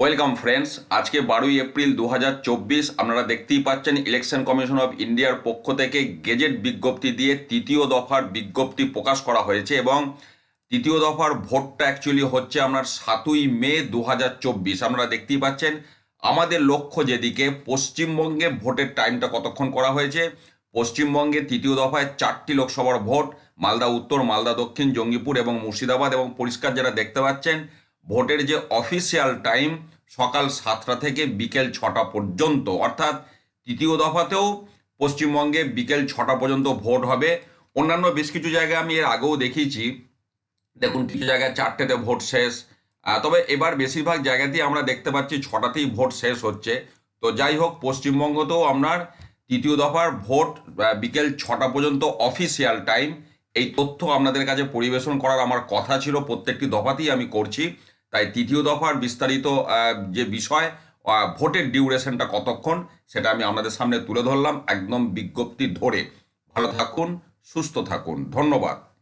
Welcome friends আজকে বারোই April দু হাজার চব্বিশ, আপনারা দেখতেই পাচ্ছেন ইলেকশন কমিশন অফ ইন্ডিয়ার পক্ষ থেকে গেজেট বিজ্ঞপ্তি দিয়ে তৃতীয় দফার বিজ্ঞপ্তি প্রকাশ করা হয়েছে এবং তৃতীয় দফার ভোটটা অ্যাকচুয়ালি হচ্ছে আপনার সাতই মে দু আপনারা দেখতেই পাচ্ছেন, আমাদের লক্ষ্য যেদিকে, পশ্চিমবঙ্গে ভোটের টাইমটা কতক্ষণ করা হয়েছে? পশ্চিমবঙ্গে তৃতীয় দফায় চারটি লোকসভার ভোট, মালদা উত্তর, মালদা দক্ষিণ, জঙ্গিপুর এবং মুর্শিদাবাদ এবং পরিষ্কার যারা দেখতে পাচ্ছেন ভোটের যে অফিসিয়াল টাইম সকাল সাতটা থেকে বিকেল ছটা পর্যন্ত, অর্থাৎ তৃতীয় দফাতেও পশ্চিমবঙ্গে বিকেল ছটা পর্যন্ত ভোট হবে। অন্যান্য বেশ কিছু জায়গায় আমি এর আগেও দেখিয়েছি। দেখুন, কিছু জায়গায় চারটেতে ভোট শেষ। তবে এবার বেশিরভাগ জায়গাতেই আমরা দেখতে পাচ্ছি ছটাতেই ভোট শেষ হচ্ছে। তো যাই হোক, পশ্চিমবঙ্গতেও আপনার তৃতীয় দফার ভোট বিকেল ছটা পর্যন্ত অফিসিয়াল টাইম এই তথ্য আপনাদের কাছে পরিবেশন করার আমার কথা ছিল, প্রত্যেকটি দফাতেই আমি করছি। তাই তৃতীয় দফার বিস্তারিত যে বিষয় ভোটের ডিউরেশনটা কতক্ষণ, সেটা আমি আপনাদের সামনে তুলে ধরলাম। একদম বিজ্ঞপ্তি ধরে। ভালো থাকুন, সুস্থ থাকুন। ধন্যবাদ।